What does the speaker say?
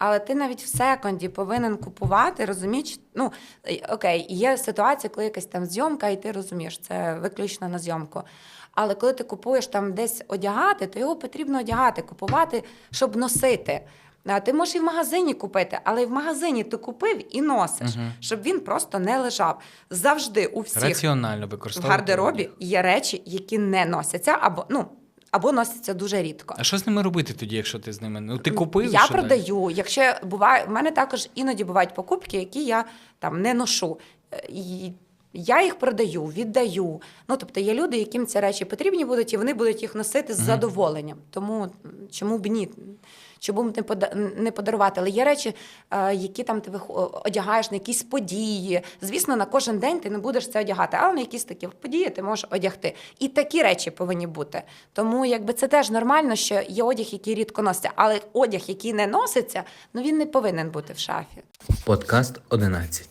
Але ти навіть в секонді повинен купувати, розумієш? Ну е, окей, є ситуація, коли якась там зйомка, і ти розумієш, це виключно на зйомку. Але коли ти купуєш там десь одягати, то його потрібно одягати, купувати, щоб носити. А ти можеш і в магазині купити, але і в магазині ти купив і носиш, Мгм. щоб він просто не лежав. Завжди у всіх Раціонально в гардеробі є речі, які не носяться, або ну або носяться дуже рідко. А що з ними робити тоді, якщо ти з ними? Ну ти купив? Я що далі? продаю. Якщо буває, в мене також іноді бувають покупки, які я там не ношу. Е, І я їх продаю, віддаю. Ну тобто є люди, яким ці речі потрібні будуть, і вони будуть їх носити з задоволенням. Тому чому б ні? Чому б не пода- не подарувати? Але є речі, е, які там ти одягаєш на якісь події. Звісно, на кожен день ти не будеш це одягати, але на якісь такі події ти можеш одягти. І такі речі повинні бути. Тому якби це теж нормально, що є одяг, який рідко носиться, але одяг, який не носиться, ну він не повинен бути в шафі. Подкаст 11.